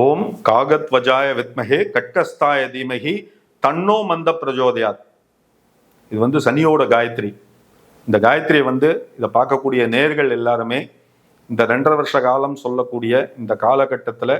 ஓம் காகத்வஜாய வித்மகே கட்டஸ்தாய தீமகி தன்னோ மந்த பிரஜோதயாத். இது வந்து சனியோட காயத்ரி. இந்த காயத்ரியை வந்து இதை பார்க்கக்கூடிய நேர்கள் எல்லாருமே இந்த ரெண்டரை வருஷ காலம் சொல்லக்கூடிய இந்த காலகட்டத்தில்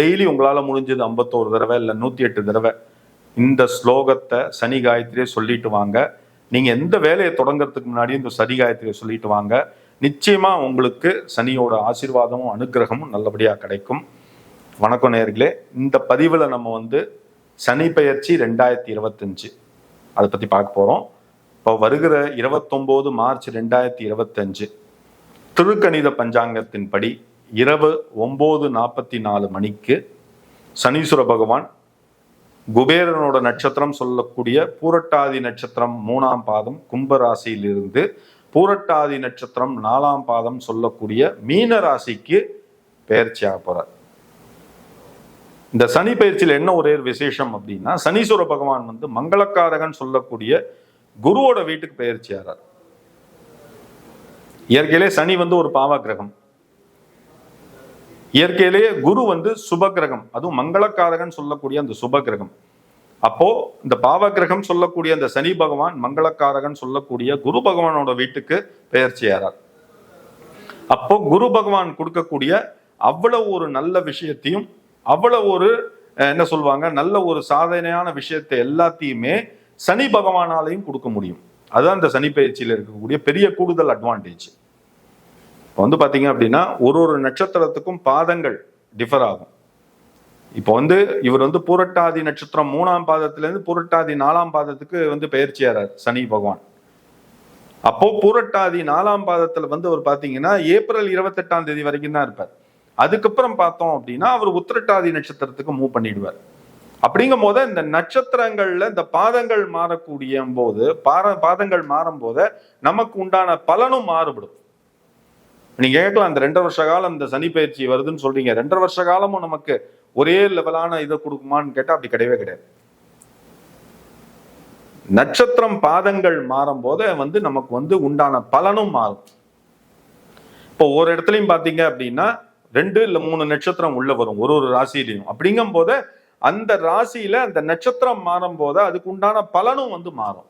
டெய்லி உங்களால் முடிஞ்சது ஐம்பத்தோரு தடவை இல்லை நூற்றி எட்டு தடவை இந்த ஸ்லோகத்தை சனி காயத்ரியை சொல்லிட்டு வாங்க. நீங்கள் எந்த வேலையை தொடங்குறதுக்கு முன்னாடி இந்த சனி காயத்ரியை சொல்லிட்டு வாங்க. நிச்சயமாக உங்களுக்கு சனியோட ஆசீர்வாதமும் அனுக்கிரகமும் நல்லபடியாக கிடைக்கும். வணக்கம் நேர்களே. இந்த பதிவில் நம்ம வந்து சனி பயிற்சி ரெண்டாயிரத்தி இருபத்தஞ்சு. அதை பற்றி பார்க்க போகிறோம் இப்போ வருகிற இருபத்தொம்போது மார்ச் ரெண்டாயிரத்தி இருபத்தஞ்சு. திருக்கணித பஞ்சாங்கத்தின்படி இரவு ஒம்பது நாற்பத்தி நாலு மணிக்கு சனீஸ்வர பகவான் குபேரனோட நட்சத்திரம் சொல்லக்கூடிய பூரட்டாதி நட்சத்திரம் மூணாம் பாதம் கும்பராசியிலிருந்து பூரட்டாதி நட்சத்திரம் நாலாம் பாதம் சொல்லக்கூடிய மீன ராசிக்கு பெயர்ச்சியாக போகிறார் இந்த சனி பயிற்சியில் என்ன ஒரே ஒரு விசேஷம் அப்படின்னா சனீஸ்வர பகவான் வந்து மங்களக்காரகன் சொல்லக்கூடிய குருவோட வீட்டுக்கு பெயர்ச்சியாகிறார் இயற்கையிலே சனி வந்து ஒரு பாவ கிரகம் இயற்கையிலேயே குரு வந்து சுப கிரகம் அதுவும் மங்களக்காரகன் சொல்லக்கூடிய அந்த சுப கிரகம் அப்போ இந்த பாவ கிரகம் சொல்லக்கூடிய அந்த சனி பகவான் மங்களக்காரகன் சொல்லக்கூடிய குரு பகவானோட வீட்டுக்கு பெயர்ச்சியாரார் அப்போ குரு பகவான் கொடுக்கக்கூடிய அவ்வளவு ஒரு நல்ல விஷயத்தையும் அவ்வளோ ஒரு என்ன சொல்லுவாங்க நல்ல ஒரு சாதனையான விஷயத்தை எல்லாத்தையுமே சனி பகவானாலையும் கொடுக்க முடியும். அதுதான் இந்த சனி பயிற்சியில் இருக்கக்கூடிய பெரிய கூடுதல் அட்வான்டேஜ் இப்போ வந்து பார்த்தீங்க அப்படின்னா ஒரு ஒரு நட்சத்திரத்துக்கும் பாதங்கள் டிஃபர் ஆகும். இப்போ வந்து இவர் வந்து பூரட்டாதி நட்சத்திரம் மூணாம் பாதத்திலேருந்து பூரட்டாதி நாலாம் பாதத்துக்கு வந்து பெயர்ச்சியாரார் சனி பகவான். அப்போ பூரட்டாதி நாலாம் பாதத்துல வந்து அவர் பாத்தீங்கன்னா ஏப்ரல் இருபத்தெட்டாம் தேதி வரைக்கும் தான் இருப்பார். அதுக்கப்புறம் பார்த்தோம் அப்படின்னா அவர் உத்திரட்டாதி நட்சத்திரத்துக்கு மூவ் பண்ணிடுவார். அப்படிங்கும் போது இந்த நட்சத்திரங்கள்ல இந்த பாதங்கள் மாறக்கூடிய போது பார பாதங்கள் மாறும் போது நமக்கு உண்டான பலனும் மாறுபடும். நீங்க கேட்கலாம் அந்த ரெண்டரை வருஷ காலம் இந்த சனி பயிற்சி வருதுன்னு சொல்றீங்க. ரெண்டரை வருஷ காலமும் நமக்கு ஒரே லெவலான இதை கொடுக்குமான்னு கேட்டா அப்படி கிடையவே கிடையாது. நட்சத்திரம் பாதங்கள் மாறும் போது வந்து நமக்கு வந்து உண்டான பலனும் மாறும். இப்போ ஒரு இடத்துலையும் பாத்தீங்க அப்படின்னா ரெண்டு இல்லை மூணு நட்சத்திரம் உள்ள வரும் ஒரு ஒரு ராசியிலையும். அப்படிங்கும் போது அந்த ராசியில அந்த நட்சத்திரம் மாறும் போது அதுக்கு உண்டான பலனும் வந்து மாறும்.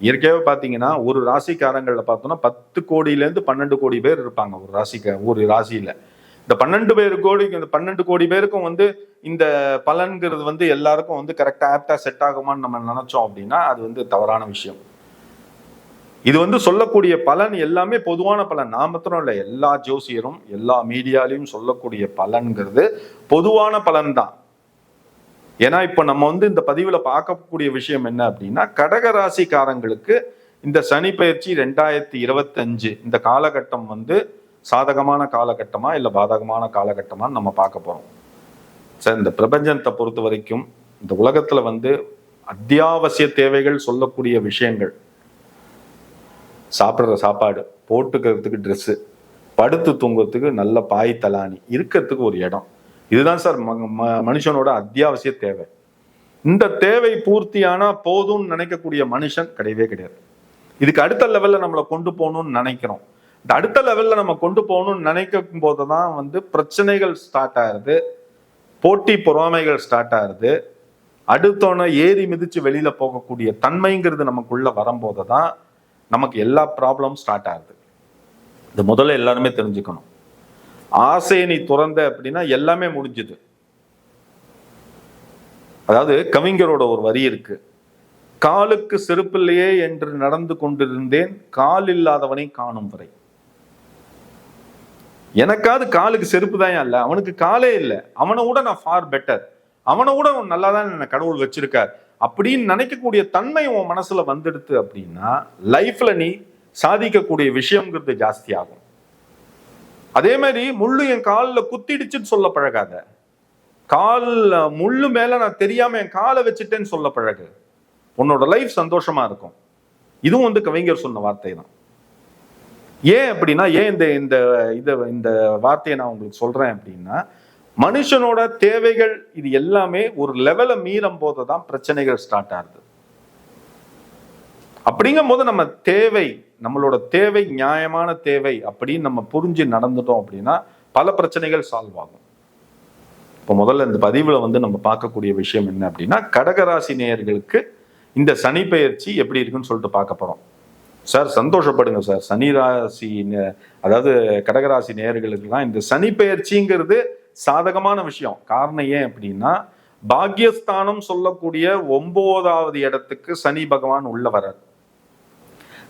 இயற்கையாகவே பார்த்தீங்கன்னா ஒரு ராசிக்காரங்களில் பார்த்தோம்னா பத்து கோடியிலேருந்து பன்னெண்டு கோடி பேர் இருப்பாங்க ஒரு ராசிக்க ஒரு ராசியில். இந்த பன்னெண்டு பேர் கோடி இந்த பன்னெண்டு கோடி பேருக்கும் வந்து இந்த பலன்கிறது வந்து எல்லாருக்கும் வந்து கரெக்டாக ஆப்டாக செட் ஆகுமான்னு நம்ம நினச்சோம் அப்படின்னா அது வந்து தவறான விஷயம். இது வந்து சொல்லக்கூடிய பலன் எல்லாமே பொதுவான பலன். நான் மாத்திரம் இல்லை எல்லா ஜோசியரும் எல்லா மீடியாலையும் சொல்லக்கூடிய பலன்கிறது பொதுவான பலன் தான் ஏன்னா இப்போ நம்ம வந்து இந்த பதிவில் பார்க்கக்கூடிய விஷயம் என்ன அப்படின்னா கடக ராசிக்காரங்களுக்கு இந்த சனி பயிற்சி ரெண்டாயிரத்தி இருபத்தஞ்சு இந்த காலகட்டம் வந்து சாதகமான காலகட்டமா இல்லை பாதகமான காலகட்டமான்னு நம்ம பார்க்க போகிறோம் சார் இந்த பிரபஞ்சத்தை பொறுத்த வரைக்கும் இந்த உலகத்தில் வந்து அத்தியாவசிய தேவைகள் சொல்லக்கூடிய விஷயங்கள் சாப்பிட்ற சாப்பாடு போட்டுக்கிறதுக்கு ட்ரெஸ்ஸு படுத்து தூங்குறதுக்கு நல்ல பாய் தலானி இருக்கிறதுக்கு ஒரு இடம். இதுதான் சார் ம- ம- மனுஷனோட அத்தியாவசிய தேவை. இந்த தேவை பூர்த்தியானா போதும்னு நினைக்கக்கூடிய மனுஷன் கிடையவே கிடையாது. இதுக்கு அடுத்த லெவல்ல நம்மளை கொண்டு போகணும்னு நினைக்கிறோம். இந்த அடுத்த லெவல்ல நம்ம கொண்டு போகணும்னு நினைக்கும் போது தான் வந்து பிரச்சனைகள் ஸ்டார்ட் ஆகுது போட்டி பொறாமைகள் ஸ்டார்ட் ஆகுது. அடுத்தோன ஏறி மிதிச்சு வெளியில போகக்கூடிய தன்மைங்கிறது நமக்குள்ள வரும்போது தான் நமக்கு எல்லா ப்ராப்ளமும் ஸ்டார்ட் ஆகுது. இது முதல்ல எல்லாருமே தெரிஞ்சுக்கணும். ஆசையை நீ துறந்த அப்படின்னா எல்லாமே முடிஞ்சுது. அதாவது கவிஞரோட ஒரு வரி இருக்கு. காலுக்கு செருப்பில்லையே என்று நடந்து கொண்டிருந்தேன் கால் இல்லாதவனை காணும் வரை. எனக்காவது காலுக்கு செருப்பு தான் இல்லை? அவனுக்கு காலே இல்லை. அவனை விட நான் ஃபார் பெட்டர் அவனை விட நல்லா தான் என்ன கடவுள் வச்சிருக்கார். அப்படின்னு நினைக்கக்கூடிய தன்மை உன் மனசுல வந்துடுது அப்படின்னா லைஃப்ல நீ சாதிக்கக்கூடிய விஷயம்ங்கிறது ஜாஸ்தி ஆகும் அதே மாதிரி முள்ளு என் காலில் குத்திடுச்சுன்னு சொல்ல பழகாத. கால் முள்ளு மேல நான் தெரியாம என் காலை வச்சுட்டேன்னு சொல்ல பழகு. உன்னோட லைஃப் சந்தோஷமா இருக்கும். இதுவும் வந்து கவிஞர் சொன்ன வார்த்தை தான் ஏன் அப்படின்னா ஏன் இந்த இந்த இதை இந்த வார்த்தையை நான் உங்களுக்கு சொல்றேன் அப்படின்னா மனுஷனோட தேவைகள் இது எல்லாமே ஒரு லெவலை மீறும் போது தான் பிரச்சனைகள் ஸ்டார்ட் ஆகுது. அப்படிங்கும் போது நம்ம தேவை நம்மளோட தேவை நியாயமான தேவை அப்படின்னு நம்ம புரிஞ்சு நடந்துட்டோம் அப்படின்னா பல பிரச்சனைகள் சால்வ் ஆகும். இப்போ முதல்ல இந்த பதிவில் வந்து நம்ம பார்க்கக்கூடிய விஷயம் என்ன அப்படின்னா கடகராசி நேயர்களுக்கு இந்த சனி பெயர்ச்சி எப்படி இருக்குன்னு சொல்லிட்டு பார்க்க போகிறோம் சார் சந்தோஷப்படுங்க சார். சனி ராசி அதாவது கடகராசி நேயர்களுக்கெல்லாம் இந்த சனி பெயர்ச்சிங்கிறது சாதகமான விஷயம். காரணம் ஏன் அப்படின்னா பாக்யஸ்தானம் சொல்லக்கூடிய ஒன்பதாவது இடத்துக்கு சனி பகவான் உள்ள வரார்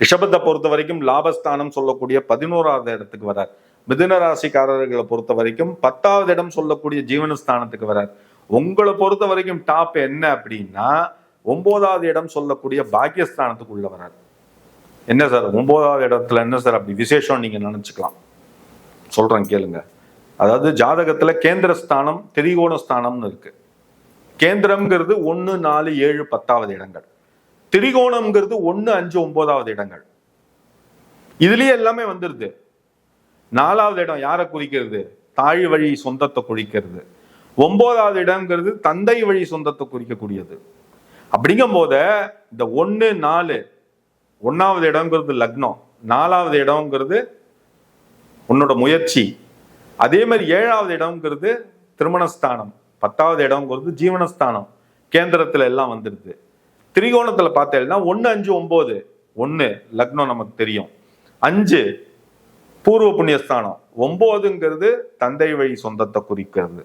ரிஷபத்தை பொறுத்த வரைக்கும் லாபஸ்தானம் சொல்லக்கூடிய பதினோராவது இடத்துக்கு வர்றார். மிதுன ராசிக்காரர்களை பொறுத்த வரைக்கும் பத்தாவது இடம் சொல்லக்கூடிய ஜீவனஸ்தானத்துக்கு வர்றார். உங்களை பொறுத்த வரைக்கும் டாப் என்ன அப்படின்னா ஒன்பதாவது இடம் சொல்லக்கூடிய பாக்கியஸ்தானத்துக்கு உள்ள வர்றார். என்ன சார்? ஒன்பதாவது இடத்துல என்ன சார்? அப்படி விசேஷம் நீங்க நினைச்சுக்கலாம். சொல்றேன் கேளுங்க. அதாவது ஜாதகத்துல கேந்திரஸ்தானம் திரிகோணஸ்தானம்னு இருக்கு. கேந்திரம்ங்கிறது ஒன்று நாலு ஏழு பத்தாவது இடங்கள். திரிகோணம்ங்கிறது ஒன்று அஞ்சு ஒன்பதாவது இடங்கள். இதுலயே எல்லாமே வந்துருது. நாலாவது இடம் யாரை குறிக்கிறது? தாய் வழி சொந்தத்தை குறிக்கிறது. ஒன்பதாவது இடம்ங்கிறது தந்தை வழி சொந்தத்தை குறிக்கக்கூடியது. அப்படிங்கும் போத இந்த ஒன்று நாலு ஒன்னாவது இடம்ங்கிறது லக்னம். நாலாவது இடம்ங்கிறது உன்னோட முயற்சி. அதே மாதிரி ஏழாவது இடம்ங்கிறது திருமணஸ்தானம். பத்தாவது இடம்ங்கிறது ஜீவனஸ்தானம். கேந்திரத்துல எல்லாம் வந்துடுது. திரிகோணத்துல பார்த்தேன்னா ஒன்று அஞ்சு ஒம்பது ஒன்று லக்னம் நமக்கு தெரியும். அஞ்சு பூர்வ புண்ணியஸ்தானம். ஒம்போதுங்கிறது தந்தை வழி சொந்தத்தை குறிக்கிறது.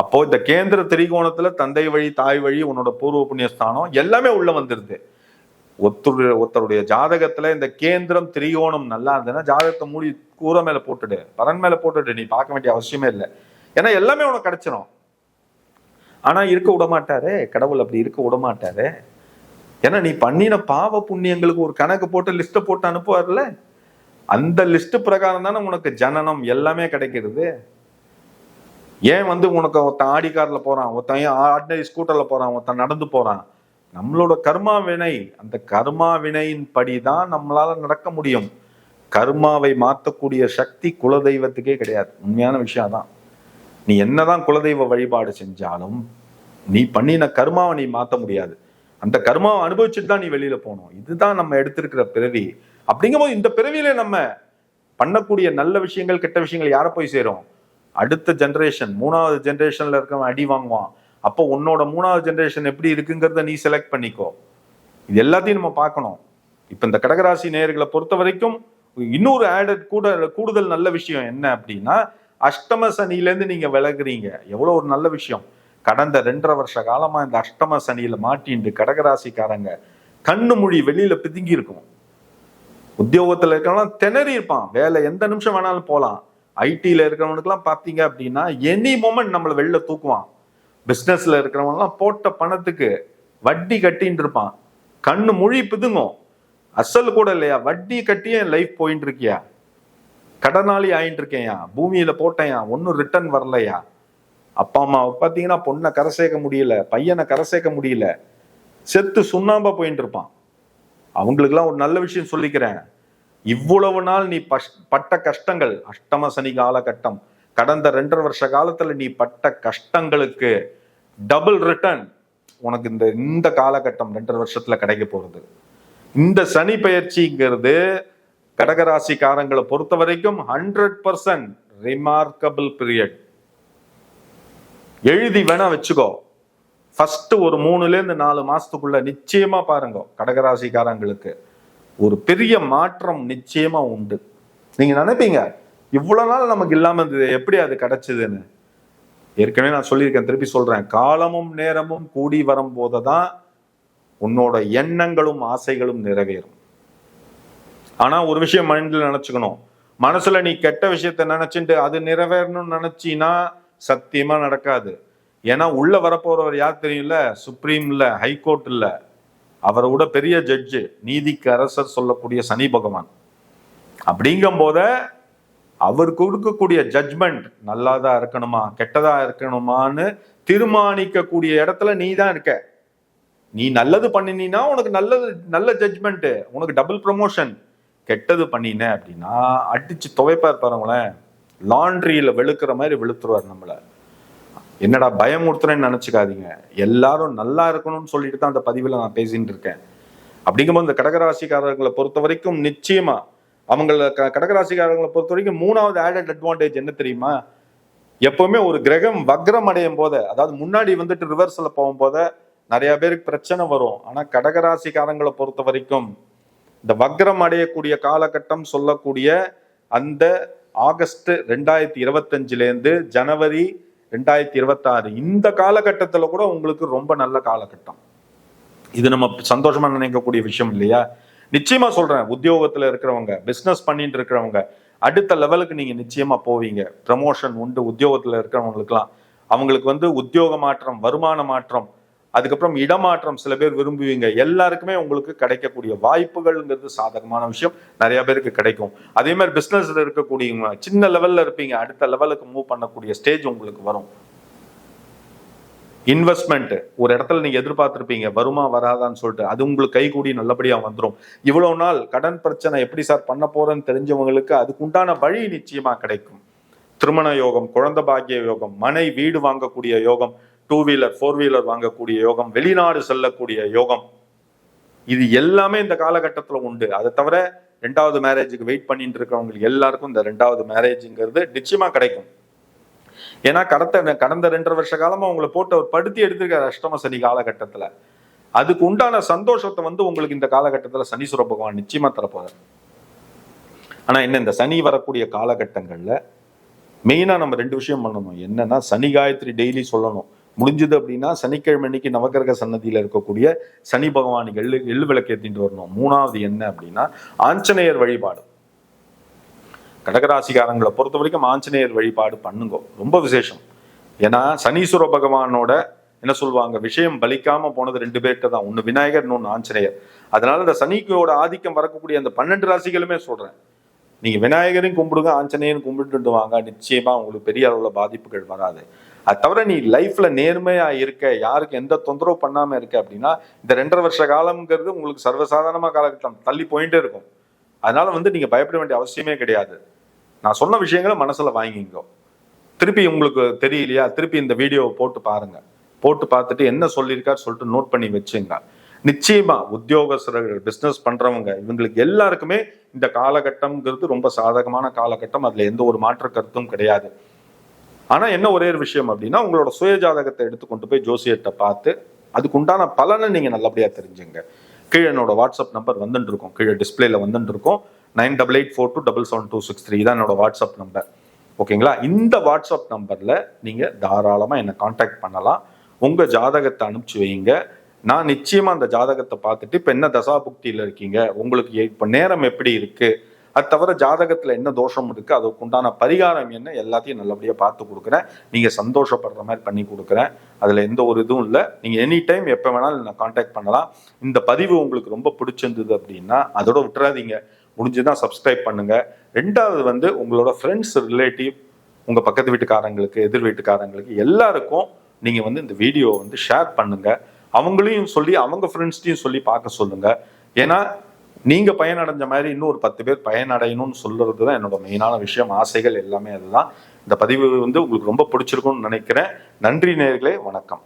அப்போ இந்த கேந்திர திரிகோணத்துல தந்தை வழி தாய் வழி உன்னோட பூர்வ புண்ணியஸ்தானம் எல்லாமே உள்ள வந்துருது ஒருத்தருடைய ஒருத்தருடைய ஜாதகத்துல இந்த கேந்திரம் திரிகோணம் நல்லா இருந்ததுன்னா ஜாதகத்தை மூடி கூரை மேல போட்டுடு. பரன் மேல போட்டுடு. நீ பார்க்க வேண்டிய அவசியமே இல்லை. ஏன்னா எல்லாமே உனக்கு கிடைச்சிடும் ஆனா இருக்க விடமாட்டாரு கடவுள் அப்படி இருக்க விடமாட்டாரு ஏன்னா நீ பண்ணின பாவ புண்ணியங்களுக்கு ஒரு கணக்கு போட்டு லிஸ்ட்டை போட்டு அனுப்புவார்ல? அந்த லிஸ்ட் பிரகாரம் தானே உனக்கு ஜனனம் எல்லாமே கிடைக்கிறது. ஏன் வந்து உனக்கு ஒருத்தன் ஆடி கார்ல போறான் ஒருத்தன் ஏன் ஆர்டினரி ஸ்கூட்டர்ல போறான் ஒருத்தன் நடந்து போறான்? நம்மளோட கர்மா வினை அந்த கர்மா வினையின் படி தான் நம்மளால நடக்க முடியும். கர்மாவை மாற்றக்கூடிய சக்தி குலதெய்வத்துக்கே கிடையாது. உண்மையான விஷயம் தான் நீ என்னதான் குலதெய்வ வழிபாடு செஞ்சாலும் நீ பண்ணின கர்மாவை நீ மாற்ற முடியாது. அந்த கர்மாவை அனுபவிச்சுட்டு தான் நீ வெளியில போகணும். இதுதான் நம்ம எடுத்திருக்கிற பிறவி. அப்படிங்கும்போது இந்த பிறவியில நம்ம பண்ணக்கூடிய நல்ல விஷயங்கள் கெட்ட விஷயங்கள் யாரை போய் சேரும்? அடுத்த ஜென்ரேஷன் மூணாவது ஜென்ரேஷன்ல இருக்கவன் அடி வாங்குவான். அப்போ உன்னோட மூணாவது ஜென்ரேஷன் எப்படி இருக்குங்கிறத நீ செலக்ட் பண்ணிக்கோ. இது எல்லாத்தையும் நம்ம பார்க்கணும். இப்போ இந்த கடகராசி நேயர்களை பொறுத்த வரைக்கும் இன்னொரு ஆடட் கூட கூடுதல் நல்ல விஷயம் என்ன அப்படின்னா அஷ்டம சனியிலேருந்து நீங்கள் விலகுறீங்க. எவ்வளோ ஒரு நல்ல விஷயம். கடந்த ரெண்டரை வருஷ காலமாக இந்த அஷ்டம சனியில் மாட்டின்று கடகராசிக்காரங்க கண்ணு மொழி வெளியில் பிதுங்கி இருக்கும். உத்தியோகத்தில் இருக்கிறவன் திணறி இருப்பான். வேலை எந்த நிமிஷம் வேணாலும் போகலாம் ஐடியில் இருக்கிறவனுக்குலாம் பார்த்தீங்க அப்படின்னா எனி மூமெண்ட் நம்மளை வெளில தூக்குவான். பிஸ்னஸ்ல இருக்கிறவங்கலாம் போட்ட பணத்துக்கு வட்டி கட்டின்னு இருப்பான். கண்ணு மொழி பிதுங்கும் அசல் கூட இல்லையா? வட்டி கட்டியே லைஃப் போயின்னு இருக்கியா கடனாளி ஆயிட்டு இருக்கேயா பூமியில போட்டேயா ஒன்றும் ரிட்டர்ன் வரலையா? அப்பா அம்மாவை பார்த்தீங்கன்னா பொண்ணை கரை சேர்க்க முடியல பையனை கரை சேர்க்க முடியல. செத்து சுண்ணாம்பா போயிட்டு இருப்பான் அவங்களுக்கெல்லாம் ஒரு நல்ல விஷயம் சொல்லிக்கிறேன். இவ்வளவு நாள் நீ பஷ்- பட்ட கஷ்டங்கள் அஷ்டம சனி காலகட்டம். கடந்த ரெண்டரை வருஷ காலத்துல நீ பட்ட கஷ்டங்களுக்கு டபுள் ரிட்டர்ன் உனக்கு இந்த இந்த காலகட்டம் ரெண்டரை வருஷத்துல கிடைக்க போறது. இந்த சனி பயிற்சிங்கிறது கடகராசிக்காரங்களை பொறுத்த வரைக்கும் ஹண்ட்ரட் பர்சன்ட் ரிமார்க்கபிள் பீரியட் எழுதி வேணா வச்சுக்கோ. ஃபர்ஸ்ட் ஒரு மூணுல இருந்து நாலு மாசத்துக்குள்ள நிச்சயமா பாருங்க கடகராசிக்காரங்களுக்கு. ஒரு பெரிய மாற்றம் நிச்சயமா உண்டு. நீங்க நினைப்பீங்க இவ்வளோ நாள் நமக்கு இல்லாமல் இருந்தது. எப்படி அது கிடைச்சதுன்னு? ஏற்கனவே நான் சொல்லியிருக்கேன். திருப்பி சொல்கிறேன் காலமும் நேரமும் கூடி வரும்போது தான் உன்னோட எண்ணங்களும் ஆசைகளும் நிறைவேறும். ஆனால் ஒரு விஷயம் மைண்டில் நினச்சிக்கணும். மனசில் நீ கெட்ட விஷயத்த நினச்சிட்டு அது நிறைவேறணும்னு நினச்சின்னா சத்தியமாக நடக்காது. ஏன்னா உள்ளே வரப்போகிறவர் யார் தெரியும்ல? சுப்ரீம் இல்ல ஹைகோர்ட் இல்லை அவரை விட பெரிய ஜட்ஜு நீதிக்கு அரசர் சொல்லக்கூடிய சனி பகவான். அப்படிங்கும் போத அவர் கொடுக்கக்கூடிய ஜட்ஜ்மெண்ட் நல்லதா இருக்கணுமா கெட்டதா இருக்கணுமான்னு தீர்மானிக்கக்கூடிய இடத்துல நீ தான் இருக்க. நீ நல்லது பண்ணினா உனக்கு நல்லது நல்ல ஜட்ஜ்மெண்ட்டு உனக்கு டபுள் ப்ரமோஷன் கெட்டது பண்ணின அப்படின்னா அடிச்சு துவைப்பார் பாருங்களேன். லாண்ட்ரியில வெளுக்கிற மாதிரி வெளுத்துருவார் நம்மளை. என்னடா பயமுறுத்துறேன்னு நினைச்சுக்காதீங்க. எல்லாரும் நல்லா இருக்கணும்னு சொல்லிட்டு தான் அந்த பதிவில் நான் பேசிட்டு இருக்கேன். அப்படிங்கும்போது இந்த கடகராசிக்காரர்களை பொறுத்த வரைக்கும் நிச்சயமா அவங்கள க- கடகராசிக்காரங்களை பொறுத்த வரைக்கும் மூணாவது ஆடட் அட்வான்டேஜ் என்ன தெரியுமா? எப்பவுமே ஒரு கிரகம் வக்ரம் அடையும் போத அதாவது முன்னாடி வந்துட்டு ரிவர்ஸில் போகும் போத நிறைய பேருக்கு பிரச்சனை வரும். ஆனால் கடகராசிக்காரங்களை பொறுத்த வரைக்கும் இந்த வக்ரம் அடையக்கூடிய காலகட்டம் சொல்லக்கூடிய அந்த ஆகஸ்ட் ரெண்டாயிரத்தி இருபத்தஞ்சுலேருந்து ஜனவரி ரெண்டாயிரத்தி இருபத்தாறு இந்த காலகட்டத்தில் கூட உங்களுக்கு ரொம்ப நல்ல காலகட்டம். இது நம்ம சந்தோஷமா நினைக்கக்கூடிய விஷயம் இல்லையா? நிச்சயமா சொல்றேன் உத்தியோகத்துல இருக்கிறவங்க பிசினஸ் பண்ணிட்டு இருக்கிறவங்க அடுத்த லெவலுக்கு நீங்க நிச்சயமா போவீங்க. ப்ரமோஷன் உண்டு உத்தியோகத்துல இருக்கிறவங்களுக்குலாம் அவங்களுக்கு வந்து உத்தியோக மாற்றம் வருமான மாற்றம் அதுக்கப்புறம் இடமாற்றம் சில பேர் விரும்புவீங்க. எல்லாருக்குமே உங்களுக்கு கிடைக்கக்கூடிய வாய்ப்புகள்ங்கிறது சாதகமான விஷயம். நிறைய பேருக்கு கிடைக்கும். அதே மாதிரி பிசினஸ்ல இருக்கக்கூடியவங்க சின்ன லெவல்ல இருப்பீங்க. அடுத்த லெவலுக்கு மூவ் பண்ணக்கூடிய ஸ்டேஜ் உங்களுக்கு வரும். இன்வெஸ்ட்மெண்ட் ஒரு இடத்துல நீங்க எதிர்பார்த்திருப்பீங்க வருமா வராதான்னு சொல்லிட்டு அது உங்களுக்கு கைகூடி நல்லபடியா வந்துடும் இவ்வளவு நாள் கடன் பிரச்சனை எப்படி சார் பண்ண போறேன்னு தெரிஞ்சவங்களுக்கு அதுக்கு உண்டான வழி நிச்சயமா கிடைக்கும். திருமண யோகம் குழந்தை பாக்கிய யோகம் மனை வீடு வாங்கக்கூடிய யோகம் டூ வீலர் ஃபோர் வீலர் வாங்கக்கூடிய யோகம் வெளிநாடு செல்லக்கூடிய யோகம். இது எல்லாமே இந்த காலகட்டத்துல உண்டு. அதை தவிர ரெண்டாவது மேரேஜுக்கு வெயிட் பண்ணிட்டு இருக்கிறவங்களுக்கு எல்லாருக்கும் இந்த ரெண்டாவது மேரேஜுங்கிறது நிச்சயமா கிடைக்கும். ஏன்னா கடத்த கடந்த ரெண்டரை வருஷ காலமா உங்களை போட்டு அவர் படுத்தி எடுத்திருக்காரு அஷ்டம சனி காலகட்டத்துல. அதுக்கு உண்டான சந்தோஷத்தை வந்து உங்களுக்கு இந்த காலகட்டத்துல சனீஸ்வர பகவான் நிச்சயமா தரப்போறார். ஆனா என்ன இந்த சனி வரக்கூடிய காலகட்டங்கள்ல மெயினா நம்ம ரெண்டு விஷயம் பண்ணணும். என்னன்னா சனி காயத்ரி டெய்லி சொல்லணும். முடிஞ்சது அப்படின்னா சனிக்கிழமை அன்னைக்கு நவகிரக சன்னதியில இருக்கக்கூடிய சனி பகவானுக்கு எள்ளு எள்ளு விளக்கு ஏற்றிட்டு வரணும். மூணாவது என்ன அப்படின்னா ஆஞ்சநேயர் வழிபாடு. கடகராசிக்காரங்களை பொறுத்த வரைக்கும் ஆஞ்சநேயர் வழிபாடு பண்ணுங்க. ரொம்ப விசேஷம். ஏன்னா சனீஸ்வர பகவானோட என்ன சொல்லுவாங்க விஷயம் பலிக்காம போனது ரெண்டு பேர்கிட்ட தான். ஒன்று விநாயகர் இன்னொன்று ஆஞ்சநேயர். அதனால இந்த சனிக்கோட ஆதிக்கம் வரக்கூடிய அந்த பன்னெண்டு ராசிகளுமே சொல்றேன். நீங்க விநாயகரையும் கும்பிடுங்க ஆஞ்சநேயரும் கும்பிட்டு வாங்க. நிச்சயமா உங்களுக்கு பெரிய அளவுல பாதிப்புகள் வராது. அது தவிர நீ லைஃப்ல நேர்மையா இருக்க யாருக்கு எந்த தொந்தரவு பண்ணாம இருக்க அப்படின்னா இந்த ரெண்டரை வருஷ காலம்ங்கிறது உங்களுக்கு சர்வசாதாரணமா காலகட்டம். தள்ளி போயிட்டே இருக்கும். அதனால வந்து நீங்க பயப்பட வேண்டிய அவசியமே கிடையாது. நான் சொன்ன விஷயங்களை மனசுல வாங்கிங்கோ திருப்பி உங்களுக்கு தெரியலையா? திருப்பி இந்த வீடியோவை போட்டு பாருங்க. போட்டு பார்த்துட்டு என்ன சொல்லியிருக்காரு சொல்லிட்டு நோட் பண்ணி வச்சுங்க. நிச்சயமா உத்தியோகஸ்தர்கள் பிசினஸ் பண்றவங்க இவங்களுக்கு எல்லாருக்குமே இந்த காலகட்டம்ங்கிறது ரொம்ப சாதகமான காலகட்டம். அதுல எந்த ஒரு மாற்று கருத்தும் கிடையாது. ஆனா என்ன ஒரே ஒரு விஷயம் அப்படின்னா உங்களோட சுய ஜாதகத்தை எடுத்து கொண்டு போய் ஜோசியத்தை பார்த்து அதுக்கு உண்டான பலனை நீங்க நல்லபடியா தெரிஞ்சுங்க. கீழே என்னோட வாட்ஸ்அப் நம்பர் வந்துட்டு இருக்கும் கீழே டிஸ்பிளேல வந்துட்டு இருக்கும் nine double eight four two double seven two six three தான் என்னோட வாட்ஸ்அப் நம்பர். ஓகேங்களா? இந்த வாட்ஸ்அப் நம்பர்ல நீங்க தாராளமா என்னை காண்டாக்ட் பண்ணலாம். உங்க ஜாதகத்தை அனுப்பிச்சு வைங்க. நான் நிச்சயமா அந்த ஜாதகத்தை பார்த்துட்டு இப்போ என்ன தசாபுக்தியில இருக்கீங்க? உங்களுக்கு இப்போ நேரம் எப்படி இருக்குது அது தவிர ஜாதகத்தில் என்ன தோஷம் இருக்கு அதுக்கு உண்டான பரிகாரம் என்ன எல்லாத்தையும் நல்லபடியாக பார்த்து கொடுக்குறேன். நீங்கள் சந்தோஷப்படுற மாதிரி பண்ணி கொடுக்குறேன். அதில் எந்த ஒரு இதுவும் இல்லை. நீங்கள் எனி டைம் எப்போ வேணாலும் நான் காண்டாக்ட் பண்ணலாம். இந்த பதிவு உங்களுக்கு ரொம்ப பிடிச்சிருந்தது அப்படின்னா அதோட விட்டுறாதீங்க. முடிஞ்சுதான் சப்ஸ்கிரைப் பண்ணுங்கள் ரெண்டாவது வந்து உங்களோட ஃப்ரெண்ட்ஸ் ரிலேட்டிவ் உங்கள் பக்கத்து வீட்டுக்காரங்களுக்கு எதிர் வீட்டுக்காரங்களுக்கு எல்லாருக்கும் நீங்கள் வந்து இந்த வீடியோ வந்து ஷேர் பண்ணுங்கள் அவங்களையும் சொல்லி அவங்க ஃப்ரெண்ட்ஸ்டையும் சொல்லி பார்க்க சொல்லுங்கள் ஏன்னா நீங்க பயனடைஞ்ச மாதிரி இன்னும் ஒரு பத்து பேர் பயனடையணும்னு சொல்றது தான் என்னோட மெயினான விஷயம். ஆசைகள் எல்லாமே அதுதான். இந்த பதிவு வந்து உங்களுக்கு ரொம்ப பிடிச்சிருக்கும்னு நினைக்கிறேன். நன்றி நேர்களே வணக்கம்.